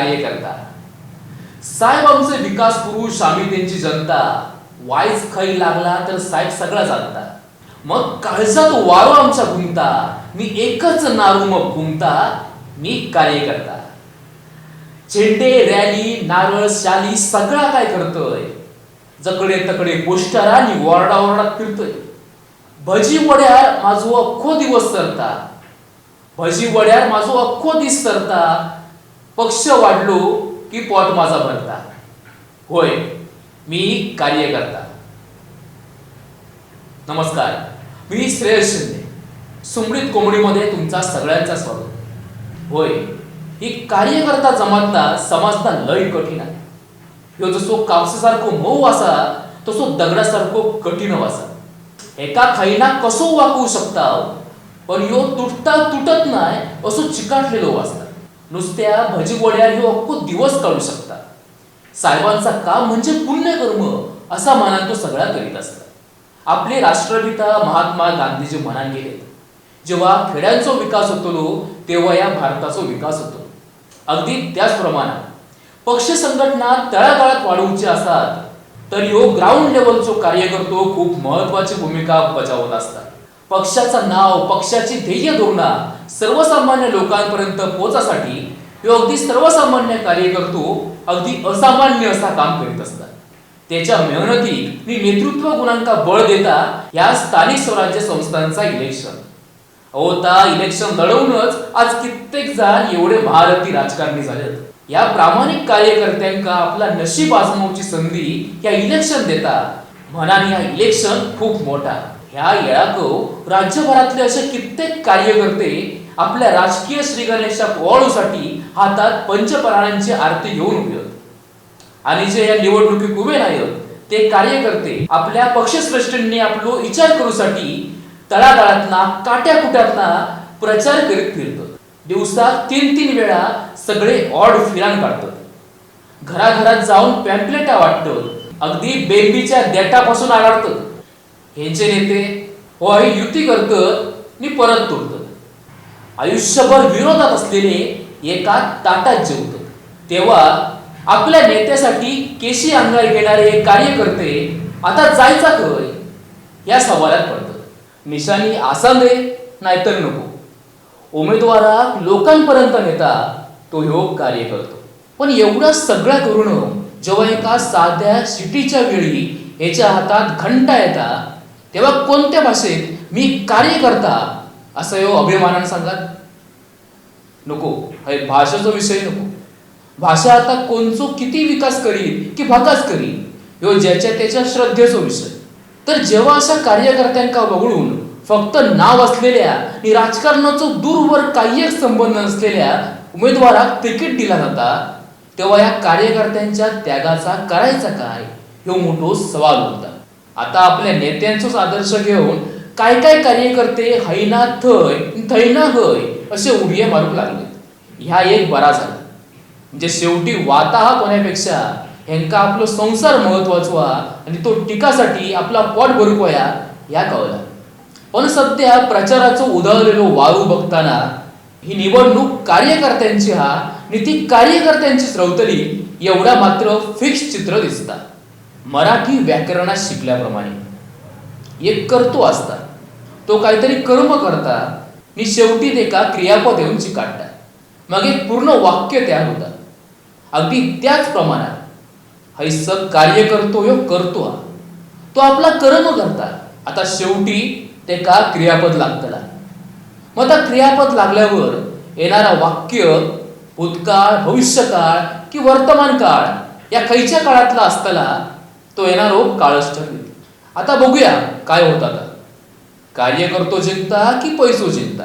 कार्य कार्यकर्ता साहेब आमचे विकास पुरुष आम्ही त्यांची जनता. वाईज खै लागला तर साहेब सगळा जाणता मग काळजात वारो आमचा घुमता मी एकच नारू मग घुमता मी कार्यकर्ता झेंडे रॅली नारळ शाली सगळा काय करतोय? जकडे तकडे पोस्टर आणि वॉर्डा वॉर्डात फिरतोय. भजी वड्यार माझो अख्खो दिवस सरता भजी वड्यार माझो अख्खो दिस सरता पक्ष वाढलो की पोट माझा भरता. होय मी कार्य करता नमस्कार मी श्रेयस शिंदे. सुमडीत कोंबडीमध्ये तुमचा सगळ्यांचा स्वागत. होय ही कार्यकर्ता जमातला समजता लय कठीण आहे. ह्यो जसो कापसासारखो मऊ असा तसो दगडासारखो कठीण वासा. एका खाईना कसो वाकवू शकता पण ह्यो तुटता तुटत नाही असो चिकाटलेलो वाचता नुसत्या भजी वड्यार ह्यो अख्खो दिवस काढू शकता. साहेबांचा काम म्हणजे पुण्यकर्म असा मानान तो सगळा करीत असता. आपले राष्ट्रपिता महात्मा गांधीजी म्हणान गेले जेव्हा खेड्यांचा विकास होतो तेव्हा या भारताचा विकास होतो. अगदी त्याच प्रमाणात पक्ष संघटना तळागाळात वाढवूचे असतात तर ह्यो ग्राउंड लेवलचो कार्यकर्तो खूप महत्वाची भूमिका बजावत असतात. पक्षाचं नाव पक्षाची ध्येय धोरणा सर्वसामान्य लोकांपर्यंत पोहोचासाठी किंवा अगदी सर्वसामान्य कार्य करतो अगदी असामान्य असा काम करीत असतात. त्याच्या मेहनती आणि नेतृत्व गुणांका बळ देता या स्थानिक स्वराज्य संस्थांचा इलेक्शन अहो इलेक्शन लढवूनच आज कित्येक जण एवढे महारथी राजकारणी झालेत. या प्रामाणिक कार्यकर्त्यांका आपला नशीब आजमावची संधी या इलेक्शन देता. म्हणाने या इलेक्शन खूप मोठा. ह्या येळाक राज्यभरातले असे कित्येक कार्यकर्ते आपल्या राजकीय श्रीगणेशच्या पोवाळूसाठी हातात पंचपराणांची आरती घेऊन उभे होते. आणि जे या निवडणुकीत उभे नाहीत ते कार्यकर्ते आपल्या पक्षश्रेष्ठींनी आपलो विचार करूसाठी तळागाळातना काट्या कुट्यातना प्रचार करीत फिरतात. दिवसात तीन तीन वेळा सगळे ऑड फिरान काढतात. घराघरात जाऊन पॅम्पलेटा वाटत अगदी बेबीच्या देटापासून आढळतात ह्यांचे नेते होय युती करत आणि परत तोडतो आयुष्यभर विरोधात असलेले एका ताटात जेवत. तेव्हा आपल्या नेत्यासाठी केशी अंगार घेणारे कार्यकर्ते आता जायचा खय या सवालात पडतात निशाणी आसा नाहीतर नको. उमेदवाराक लोकांपर्यंत नेता तो ह्यो कार्य करतो. पण एवढं सगळं करून जेव्हा एका साध्या सिटीच्या वेळी याच्या हातात घंटा येता तेव्हा कोणत्या भाषेत मी कार्य करता असं हे हो, अभिमानानं सांगाल नको. हे भाषेचा विषय नको. भाषा आता कोणचो किती विकास करील की भाकास करील ह्यो ज्याच्या त्याच्या श्रद्धेचो विषय. तर जेव्हा अशा कार्यकर्त्यांका वगळून फक्त नाव असलेल्या आणि राजकारणाचो दूरवर काही एक संबंध नसलेल्या उमेदवाराक तिकीट दिला जाता तेव्हा या कार्यकर्त्यांच्या त्यागाचा करायचा काय ह्यो मोठो सवाल होता आता आपल्या नेत्यांचोच आदर्श घेऊन काय काय कार्यकर्ते हैना थय थैना हय असे उडये मारू लागले. ह्या एक बरा झाला. म्हणजे शेवटी वाता हा कोण्यापेक्षा ह्यांका आपलो संसार महत्वाचो हा आणि तो टिकासाठी आपला पोट भरूक वया ह्या कळला. पण सध्या प्रचाराचो उधळलेलो वाळू बघताना ही निवडणूक कार्यकर्त्यांची हा आणि ती कार्यकर्त्यांचीच रवतली एवढा मात्र फिक्स चित्र दिसता. मराठी व्याकरणात शिकल्याप्रमाणे. एक करतो असतात. तो काहीतरी कर्म करता. मी शेवटी ते का क्रियापद येऊन चिकाटता मग एक पूर्ण वाक्य तयार होता. अगदी त्याच प्रमाणात हैस कार्य करतो ह्यो करतो हा तो आपला कर्म करता. आता शेवटी ते का क्रियापद लागतला? मग आता क्रियापद लागल्यावर येणारा वाक्य भूतकाळ भविष्यकाळ की वर्तमान काळ या खैच्या काळातला असताना तो येणारो काळच ठरवेल आता बघूया काय होत आता. कार्य करतो जिंकता की पैसो जिंकता?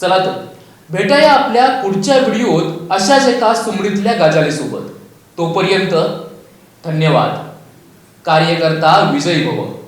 चला तर भेटाया आपल्या पुढच्या व्हिडिओत अशाच एका सुमडीतल्या गजालीसोबत. तोपर्यंत धन्यवाद. कार्यकर्ता विजयी भव.